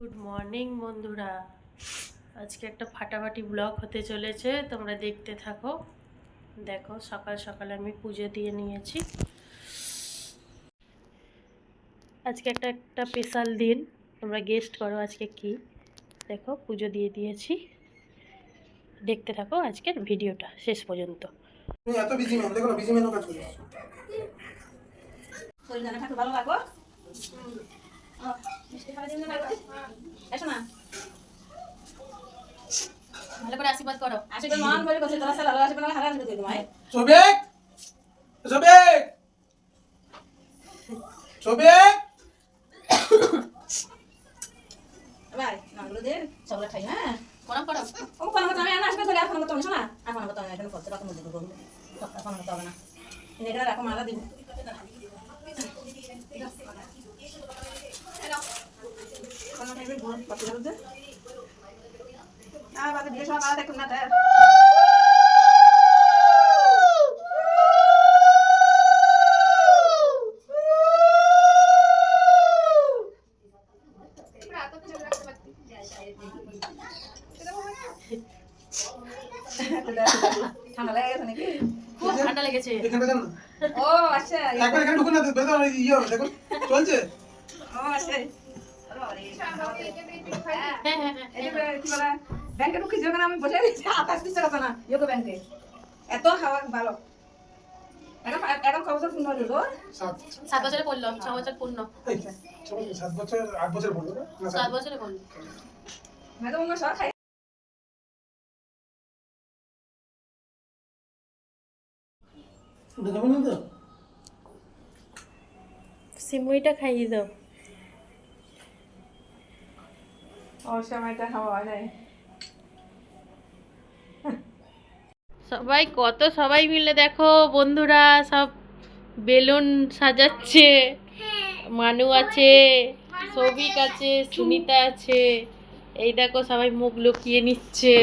Good morning বন্ধুরা। আজকে একটা ফাটাফাটি ব্লগ হতে চলেছে তোমরা দেখতে থাকো। দেখো সকাল সকাল আমি পুজো দিয়ে নিয়েছি। আজকে একটা একটা স্পেশাল দিন। তোমরা গেস্ট করো আজকে কি। দেখো পুজো দিয়ে দিয়েছি। দেখতে থাকো আজকের ভিডিওটা শেষ পর্যন্ত। এত বিজি দেখো বিজি কাজ করিস শরীর জানা থাকো ভালো রাখো এসো না। ভালো করে আশীর্বাদ করো। আসবে মন করে করছে তোরা সালা আসবে না হারা আসবে তোমায়। শোবেক শোবেক শোবেক ভাই নাগুলো দে সবগুলো খাই হ্যাঁ। প্রণাম করো। ও কোন মত আমি আসবে তোকে এখন মত শোনা এখন মত আমি এখানে করতে পারতাম মধ্যে এখন মত হবে না। এখানে রাখো মালা দিব কোন টাইমে বল পাতি দাও দে আ তার ঠান্ডা লেগে গেছে নাকি ঠান্ডা লেগেছে। ও আচ্ছা একবার এখানে ঢুকুন না বেদা ইয়ে হবে দেখুন চলছে? ও আচ্ছা। হ্যাঁ হ্যাঁ হ্যাঁ। ব্যাংকে ঢুকিস ওখানে আমি বসে দিচ্ছি আকাশ দিচ্ছে কথা না। ইয়োগো ব্যাংকে। এত হাওয়া ভালো। এখন সাত বছরে। খাই। সিমুইটা খাইয়ে দাও। অবশ্যই আমার এটা খাওয়া হয় নাই। সবাই কত সবাই মিলে দেখো, বন্ধুরা সব বেলুন সাজাচ্ছে, মানু আছে, সৌভিক আছে, সুনিতা আছে, এই দেখো সবাই মুখ লুকিয়ে নিচ্ছে।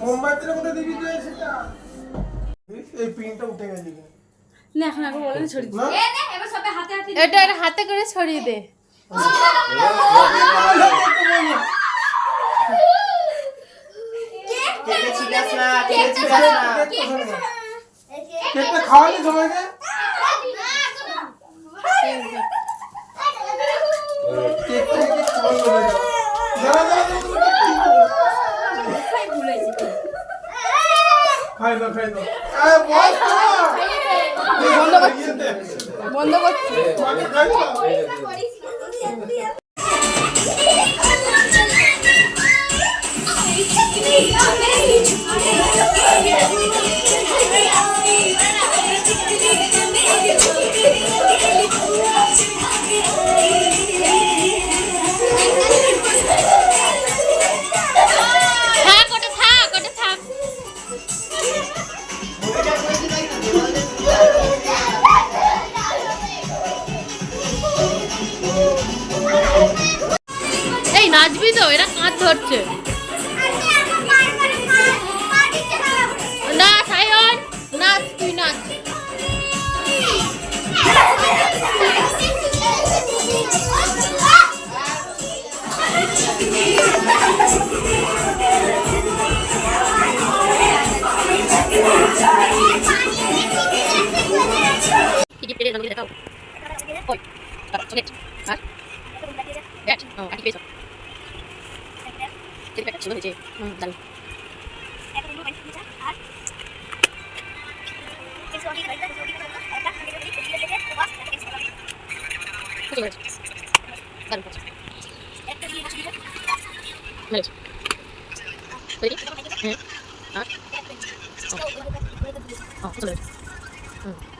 মোমবাতিটা কোথায় দিবি তুই সেটা এই- এই পিনটা উঠে গেছে না এখন আগে বলে ছড়ি না এটা এটা হাতে করে ছড়িয়ে দে কেকটা খাওয়ালি সবাইকে কেকটা কেক খাওয়ালি সবাইকে দাঁড়া দাঁড়া দাঁড়া, খাই দাও খাই দাও আরে বস তো। বন্ধ করছি। বন্ধ করছি। মাকে এই নাচবি তো এরা কাঁধ ধরছে না সায়ন নাচ তুই নাচ কি কি পেরে রঙিন দেখাও ওই চকলেট আর ব্যাট ঠিক আছে সুন্দর হয়েছে। হুম তৈরি? হ্যাঁ আর? হুম।